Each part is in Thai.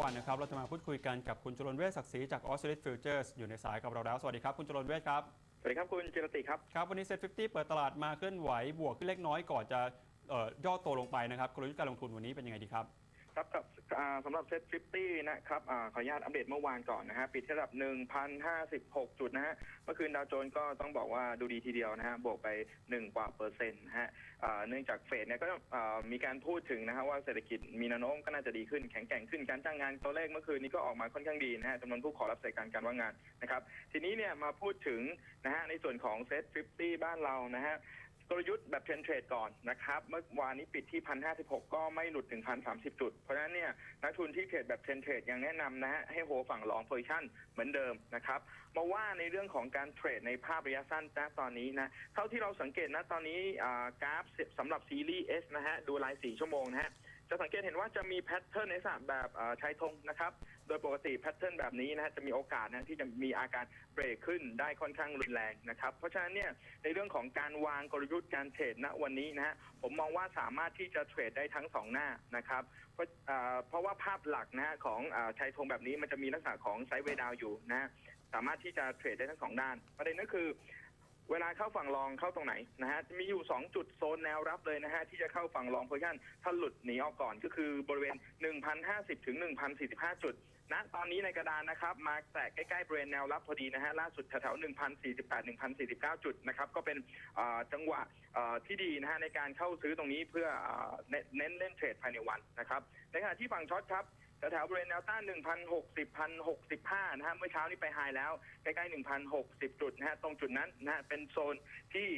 วันนะครับ เราจะมาพูดคุยกันกับคุณจรนเวชศักดิ์ศรีจากออสเตรเลียฟิวเจอร์สอยู่ในสายกับเราแล้ว สวัสดีครับ คุณจรนเวชครับสวัสดีครับคุณจิรติครับครับ วันนี้เซ็ต50เปิดตลาดมาเคลื่อนไหวบวกขึ้นเล็กน้อยก่อนจะเอ่อย่อตัวลงไปนะครับกลยุทธ์การลงทุนวันนี้เป็นยังไงดีครับ ครับกับอ่าสำหรับเซ็ต50นะครับอาขออนุญาตอัปเดตเมื่อวานก่อนนะฮะปิดที่ระดับ 1,056 จุดนะฮะเมื่อคืนดาวโจนส์ก็ต้องบอกว่าดูดีทีเดียวนะฮะบวกไป 1 กว่าเปอร์เซ็นต์นะฮะอ่าเนื่องจากเฟดเนี่ยก็อ่ามีการพูดถึงนะฮะว่าเศรษฐกิจมีแนวโน้มก็น่าจะดีขึ้นแข็งแกร่งขึ้นการจ้างงานตัวเลขเมื่อคืนนี้ก็ออกมาค่อนข้างดีนะฮะจำนวนผู้ขอรับสายการการว่างงานนะครับทีนี้เนี่ยมาพูดถึงนะฮะในส่วนของเซ็ต50บ้านเรานะฮะ กลยุทธ์แบบเทรนเทรดก่อนนะครับ เมื่อวานนี้ปิดที่1,056ก็ไม่หลุดถึง1,030จุด เพราะฉะนั้นเนี่ยนักทุนที่เทรดแบบเทรนเทรดยังแนะนำนะฮะให้โฮฝั่งลองโพซิชันเหมือนเดิมนะครับมาว่าในเรื่องของการเทรดในภาพระยะสั้นนะตอนนี้นะเท่าที่เราสังเกตนะตอนนี้กราฟสำหรับซีรีส์ S นะฮะดูราย4ชั่วโมงนะฮะจะสังเกตเห็นว่าจะมีแพทเทิร์นในลักษณะแบบชายธงนะครับ ดยปกติแพทเทิร์นแบบนี้นะฮะจะมีโอกาสนะที่จะมีอาการเบรกขึ้นได้ค่อนข้างรุนแรงนะครับเพราะฉะนั้นเนี่ยในเรื่องของการวางกลยุทธ์การเทรดณวันนี้นะฮะผมมองว่าสามารถที่จะเทรดได้ทั้งสองหน้านะครับเพราะเพราะว่าภาพหลักนะฮะของอชายธงแบบนี้มันจะมีลักษณะของไซด์เวดาวอยู่นะสามารถที่จะเทรดได้ทั้งสองด้าน ประเด็นก็คือเวลาเข้าฝั่งรองเข้าตรงไหนนะฮะจะมีอยู่ 2 จุดโซนแนวรับเลยนะฮะที่จะเข้าฝั่งรองโพซิชันถ้าหลุดหนีออกก่อนก็คือบริเวณ 1,050 ถึง 1,045 จุด นะตอนนี้ในกระดานนะครับ มาแตะใกล้ๆบริเวณแนวรับพอดีนะฮะล่าสุดแถวๆ1,048 1,049 จุดนะครับ ก็เป็นจังหวะที่ดีนะฮะในการเข้าซื้อตรงนี้เพื่อเน้นเล่นเทรดภายในวันนะครับในขณะที่ฝั่งช็อตครับแถวๆบริเวณแนวต้าน 1,060 1,065 นะฮะ เมื่อเช้านี้ไปไฮแล้ว ใกล้ๆ 1,060 จุดนะฮะ ตรงจุดนั้นนะฮะ เป็นโซนที่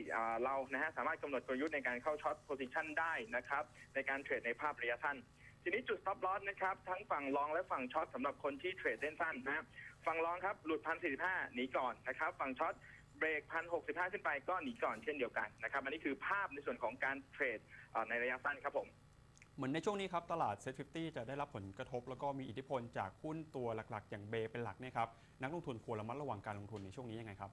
เรา นะฮะ สามารถกำหนดกลยุทธ์ในการเข้าช็อตโพซิชันได้นะครับ ในการเทรดในภาพระยะสั้น ทีนี้จุด stop loss นะครับทั้งฝั่งลองและฝั่งช็อตสำหรับคนที่เทรดเล่นสั้นนะฮะฝั่งลองครับหลุด1,045หนีก่อนนะครับ ฝั่งช็อตเบรก1,065ขึ้นไปก็หนีก่อนเช่นเดียวกันนะครับอันนี้คือภาพในส่วนของการเทรดในระยะสั้นครับผมเหมือนในช่วงนี้ครับตลาดเซ็ต50จะได้รับผลกระทบ แล้วก็มีอิทธิพลจากหุ้นตัวหลักๆ อย่างเบเป็นหลักเนี่ยครับนักลงทุนควรระมัดระวังการลงทุนในช่วงนี้ยังไงครับ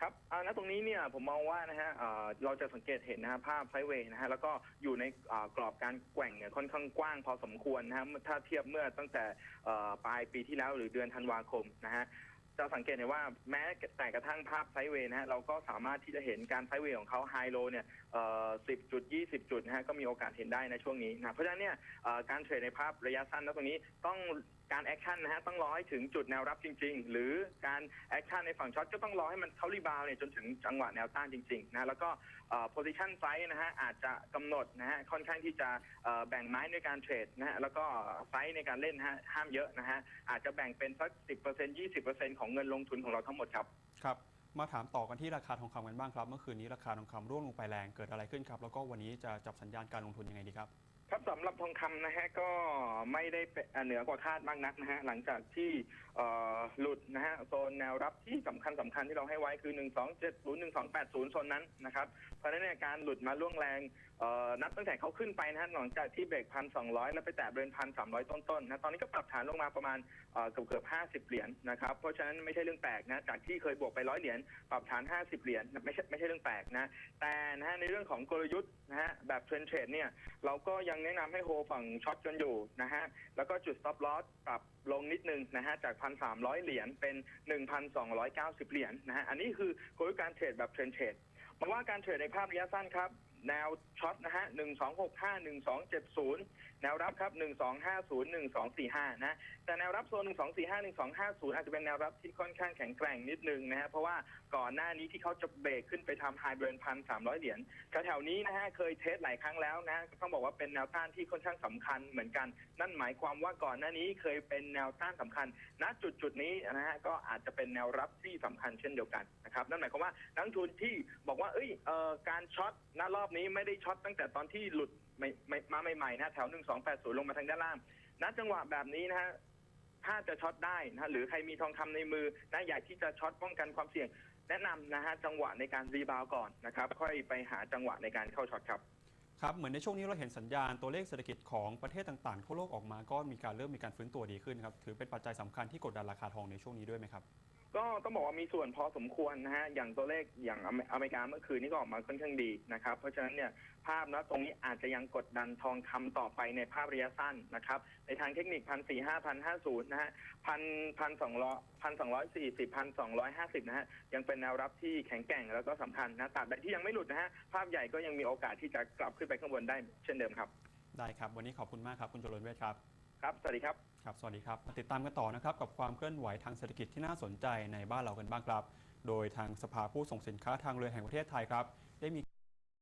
ครับอ่าณตรงนี้เนี่ยผมมองว่านะฮะอ่าเราจะสังเกตเห็นนะฮะภาพไซด์เวย์นะฮะแล้วก็อยู่ในอ่ากรอบการแกว่งเนี่ยค่อนข้างกว้างพอสมควรนะฮะถ้าเทียบเมื่อตั้งแต่เอ่อปลายปีที่แล้วหรือเดือนธันวาคมนะฮะจะสังเกตเห็นว่าแม้แต่กระทั่งภาพไซด์เวย์นะฮะเราก็สามารถที่จะเห็นการไซด์เวย์ของเขาไฮโลเนี่ยเอ่อ10จุด20จุดนะฮะก็มีโอกาสเห็นได้ในช่วงนี้นะเพราะฉะนั้นเนี่ยเอ่อการเทรดในภาพระยะสั้นแล้วตรงนี้ต้อง การแอคชั่นนะฮะต้องรอให้ถึงจุดแนวรับจริง ๆ หรือการแอคชั่นในฝั่งช็อตก็ต้องรอให้มันเขารีบาวเนี่ยจนถึงจังหวะแนวต้านจริงๆนะแล้วก็โพซิชันไซส์นะฮะอาจจะกำหนดนะฮะค่อนข้างที่จะแบ่งไม้ในการเทรดนะฮะแล้วก็ไซส์ในการเล่นฮะห้ามเยอะนะฮะอาจจะแบ่งเป็นสัก10% 20%ของเงินลงทุนของเราทั้งหมดครับครับมาถามต่อกันที่ราคาทองคำกันบ้างครับ เมื่อคืนนี้ราคาทองคำร่วงลงไปแรงเกิดอะไรขึ้นครับ แล้วก็วันนี้จะจับสัญญาณการลงทุนยังไงดีครับ ครับสำหรับทองคำนะฮะก็ไม่ได้เป็นเหนือกว่าคาดมากนักนะฮะหลังจากที่เอ่อหลุดนะฮะโซนแนวรับที่สำคัญสำคัญที่เราให้ไว้คือ 1 2 7 0 1 2 8 0โซนนั้นนะครับเพราะฉะนั้นเนี่ยการหลุดมาล่วงแรงเอ่อนับตั้งแต่เขาขึ้นไปนะฮะหลังจากที่เบรกพันสองร้อยแล้วไปแตะเบรนพันสามร้อยต้นๆนะตอนนี้ก็ปรับฐานลงมาประมาณเอ่อเกือบเกือบห้าสิบเหรียญนะครับเพราะฉะนั้นไม่ใช่เรื่องแปลกนะจากที่เคยบวกไปร้อยเหรียญปรับฐานห้าสิบเหรียญไม่ใช่ไม่ใช่เรื่องแปลกนะแต่นะฮะในเรื่องของกลยุทธ์นะฮะแบบเทรนเทรดเนี่ยเราก็ยังแนะนำให้โฮฝั่งช็อตกันอยู่นะฮะ แล้วก็จุด stop loss ปรับลงนิดนึงนะฮะ จาก 1,300 เหรียญเป็น 1,290 เหรียญนะฮะ อันนี้คือกลยุทธ์การเทรดแบบเทรนเทรดมาว่าการเทรดในภาพระยะสั้นครับ แนวช็อตนะฮะ 1265 1270 แนวรับครับ1250 1245นะแต่แนวรับโซน1245 1250อาจจะเป็นแนวรับที่ค่อนข้างแข็งแกร่งนิดนึงนะฮะเพราะว่าก่อนหน้านี้ที่เขาจะเบรกขึ้นไปทำไฮเบรนพันสามร้อยเหรียญแถวๆนี้นะฮะเคยเทสหลายครั้งแล้วนะต้องบอกว่าเป็นแนวต้านที่ค่อนข้างสำคัญเหมือนกัน นั่นหมายความว่าก่อนหน้านี้เคยเป็นแนวต้านสำคัญ ณจุดจุดนี้นะฮะก็อาจจะเป็นแนวรับที่สำคัญเช่นเดียวกันนะครับนั่นหมายความว่านักทุนที่บอกว่าเอ้ยเอ่อการช็อตณรอบนี้ไม่ได้ช็อตตั้งแต่ตอนที่หลุดมาใหม่ๆนะแถว280 ลงมาทางด้านล่างณจังหวะแบบนี้นะฮะถ้าจะช็อตได้นะฮะหรือใครมีทองคำในมือนะอยากที่จะช็อตป้องกันความเสี่ยง แนะนำนะฮะจังหวะในการรีบาวก่อนนะครับ ค่อยไปหาจังหวะในการเข้าช็อตครับครับเหมือนในช่วงนี้เราเห็นสัญญาณตัวเลขเศรษฐกิจของประเทศต่างๆ ทั่วโลกออกมาก็มีการเริ่มมีการฟื้นตัวดีขึ้นครับถือเป็นปัจจัยสำคัญที่กดดันราคาทองในช่วงนี้ด้วยไหมครับ ก็ต้องบอกว่ามีส่วนพอสมควรนะฮะ อย่างตัวเลขอย่างอเมอเมริกาเมื่อคืนนี้ก็ออกมาค่อนข้างดีนะครับ เพราะฉะนั้นเนี่ยภาพนะตรงนี้อาจจะยังกดดันทองคำต่อไปในภาพระยะสั้นนะครับ ในทางเทคนิคพันสี่ห้าพันห้าศูนย์นะฮะพันพันสองร้อยพันสองร้อยสี่สิบพันสองร้อยห้าสิบนะฮะ ยังเป็นแนวรับที่แข็งแกร่งแล้วก็สำคัญนะตราบใดที่ยังไม่หลุดนะฮะ ภาพใหญ่ก็ยังมีโอกาสที่จะกลับขึ้นไปข้างบนได้เช่นเดิมครับ ได้ครับ วันนี้ขอบคุณมากครับคุณจรนเวชครับ ครับ สวัสดีครับ ครับ สวัสดีครับ มาติดตามกันต่อนะครับกับความเคลื่อนไหวทางเศรษฐกิจที่น่าสนใจในบ้านเรากันบ้างครับ โดยทางสภาผู้ส่งสินค้าทางเรือแห่งประเทศไทยครับ ได้มี